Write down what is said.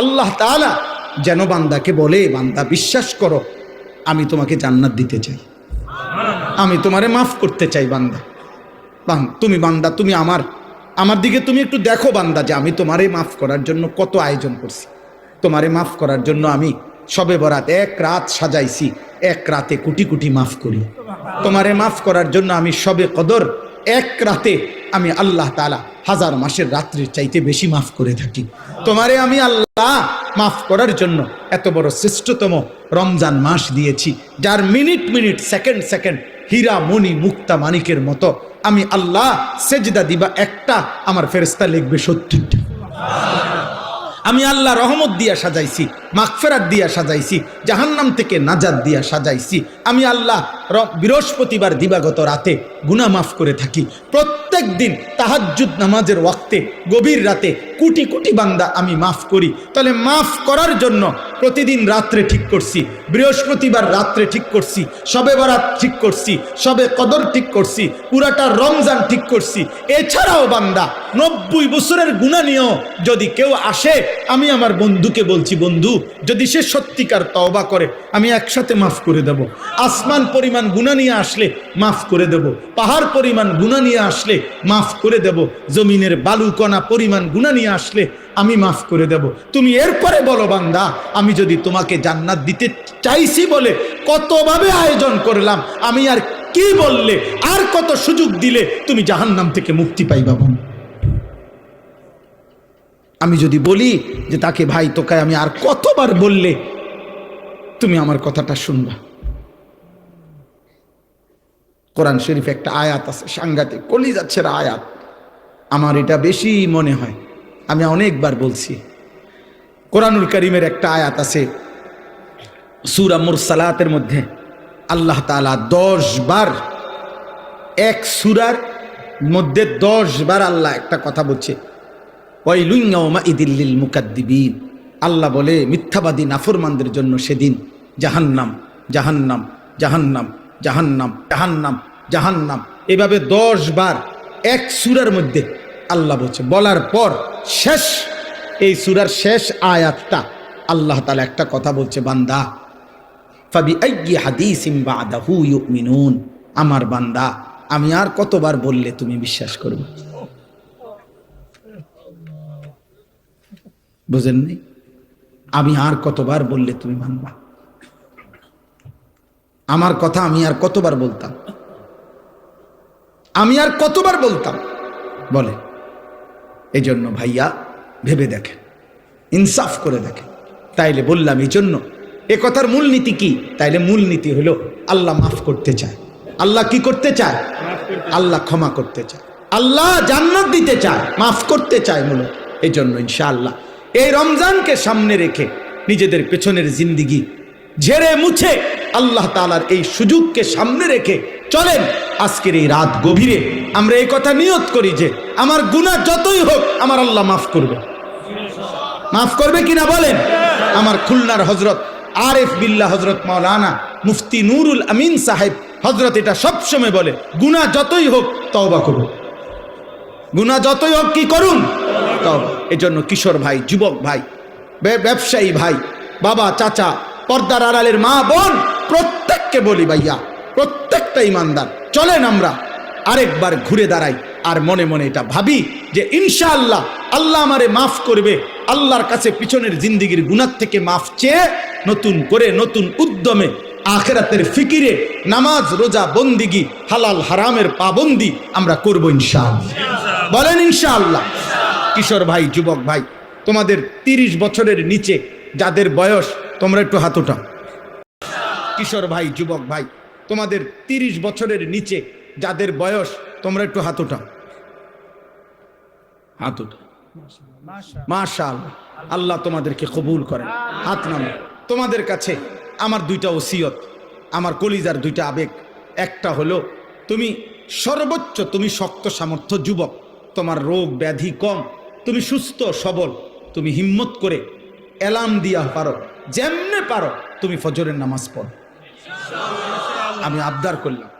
আল্লাহ তাআলা যেন বান্দাকে বলে, বান্দা বিশ্বাস করো, আমি তোমাকে জান্নাত দিতে চাই। আমি তোমারে মাফ করতে চাই বান্দা। বান, তুমি বান্দা, তুমি আমার আমার দিকে তুমি একটু দেখো বান্দা যে আমি তোমারে মাফ করার জন্য কত আয়োজন করছি। তোমারে মাফ করার জন্য আমি সবে বরাত এক রাত সাজাইছি, এক রাতে কোটি কোটি মাফ করি। তোমারে মাফ করার জন্য আমি সবে কদর এক রাতে আমি আল্লাহ তালা হাজার মাসের রাত্রির চাইতে বেশি মাফ করে থাকি। তোমারে আমি আল্লাহ মাফ করার জন্য এত বড় শ্রেষ্ঠতম রমজান মাস দিয়েছি, যার মিনিট মিনিট, সেকেন্ড সেকেন্ড হীরা, মণি, মুক্তা, মানিকের মতো আমি আল্লাহ সেজদা দিবা একটা আমার ফেরস্তা লিখবে সত্তরটা। আমি আল্লাহ রহমত দিয়া সাজাইছি, মাগফেরাত দিয়া সাজাইছি, জাহান্নাম থেকে নাজাদ দিয়া সাজাইছি। আমি আল্লাহ বৃহস্পতিবার দিবাগত রাতে গুনা মাফ করে থাকি। প্রত্যেক দিন তাহাজ্জুদ নামাজের ওয়াক্তে, গভীর রাতে কোটি কোটি বান্দা আমি মাফ করি। তাহলে মাফ করার জন্য প্রতিদিন রাত্রে ঠিক করছি, বৃহস্পতিবার রাত্রে ঠিক করছি, সবে বরাত ঠিক করছি, সবে কদর ঠিক করছি, পুরাটা রমজান ঠিক করছি। এছাড়াও বান্দা, নব্বই বছরের গুণা নিয়েও যদি কেউ আসে, আমি আমার বন্ধুকে বলছি, বন্ধু, যদি সে সত্যিকার তওবা করে, আমি একসাথে মাফ করে দেব। আসমান পরিমাণ গুণা নিয়ে আসলে মাফ করে দেব। পাহাড় পরিমাণ গুণা নিয়ে আসলে মাফ করে দেব। জমিনের বালুকণা পরিমাণ গুণা নিয়ে আসলে আমি মাফ করে দেব। তুমি এরপরে বলো, বান্দা, আমি যদি তোমাকে জান্নাত দিতে চাইছি বলে কতভাবে আয়োজন করলাম, আমি আর কি বললে, আর কত সুযোগ দিলে তুমি জাহান্নাম থেকে মুক্তি পাইবা বোন আমি যদি বলি যে তাকে, ভাই, তোকে আমি আর কতবার বললে তুমি আমার কথাটা শুনবা? কোরআন শরীফ একটা আয়াত আছে, সাংঘাতিক কলি যাচ্ছে আয়াত। আমার এটা বেশি মনে হয়। আমি অনেকবার বলছি, কোরআনুল করিমের একটা আয়াত আছে, সুরা মুরসালাতের মধ্যে, আল্লাহ তাআলা দশ বার, এক সুরার মধ্যে দশ বার আল্লাহ একটা কথা বলছে ওয়াইলুইয়াউমা ইদিল্লিল মুকাদ্দিবিন। আল্লাহ বলে, মিথ্যাবাদী নাফরমানদের জন্য সেদিন জাহান্নাম জাহান্নাম জাহান্নাম জাহান্নাম জাহান্নাম জাহান্নাম। এভাবে দশ বার এক সুরার মধ্যে আল্লাহ বলছে, বলার পর শেষ, এই সুরার শেষ আয়াতটা আল্লাহ তালা একটা কথা বলছে, বান্দা, ফাবি ইউমিনুন, আমার বান্দা, আমি আর কতবার বললে তুমি বিশ্বাস করবে? বুঝেননি? আমি আর কতবার বললে তুমি মানবা? আমার কথা আমি আর কতবার বলতাম? আমি আর কতবার বলতাম? বলে। এই জন্য ভাইয়া ভেবে দেখেন, ইনসাফ করে দেখেন। তাইলে বললাম এই জন্য এ কথার মূলনীতি কি? তাইলে মূলনীতি হলো, আল্লাহ মাফ করতে চায়। আল্লাহ কি করতে চায়? আল্লাহ ক্ষমা করতে চায়। আল্লাহ জান্নাত দিতে চায়, মাফ করতে চায় মূলত। এই জন্য ইনশাআল্লাহ এই রমজানকে সামনে রেখে নিজেদের পেছনের জিন্দিগি ঝেড়ে মুছে আল্লাহ তালার এই সুযোগকে সামনে রেখে চলেন। আজকের এই রাত গভীরে আমরা এই কথা নিয়ত করি যে আমার গুনাহ যতই হোক, আমার আল্লাহ মাফ করবে। মাফ করবে কিনা বলেন? আমার খুলনার হজরত আরেফ বিল্লা হজরত মাওলানা মুফতি নুরুল আমিন সাহেব হজরত এটা সবসময় বলে, গুনাহ যতই হোক, তওবা করুন। গুনাহ যতই হোক, কি করুন? এই জন্য কিশোর ভাই, যুবক ভাই ব্যবসায়ী ভাই, বাবা, চাচা, পর্দার আড়ালের মা, বোন, প্রত্যেককে বলি ভাইয়া প্রত্যেকটা ইমানদার। চলেন আমরা আরেকবার ঘুরে দাঁড়াই আর মনে মনে এটা ভাবি যে ইনশাআল্লাহ আল্লাহ আমারে মাফ করবে, আল্লাহর কাছে পিছনের জিন্দিগির গুণার থেকে মাফ চেয়ে নতুন করে নতুন উদ্যমে, আখেরাতের ফিকিরে নামাজ, রোজা, বন্দিগি, হালাল, হারামের পাবন্দি আমরা করব ইনশাআল্লাহ। বলেন ইনশাআল্লাহ। কিশোর ভাই, যুবক ভাই, তোমাদের তিরিশ বছরের নিচে যাদের বয়স, তোমরা একটু হাত ওঠাও কিশোর ভাই, যুবক ভাই তোমাদের তিরিশ বছরের নিচে, যাদের বয়স, তোমরা একটু হাত ওঠাও। হাত মাশাল আল্লাহ তোমাদেরকে কবুল করেন। হাত নামো তোমাদের কাছে আমার দুইটা ওসিয়ত, আমার কলিজার দুইটা আবেগ। একটা হলো, তুমি সর্বোচ্চ, তুমি শক্ত সামর্থ্য যুবক। তোমার রোগ ব্যাধি কম। তুমি সুস্থ, সবল। তুমি হিম্মত করে এলাম দিয়া পারো। যেমনে পারো, তুমি ফজরের নামাজ পড়ো। আমি আবদার করলাম।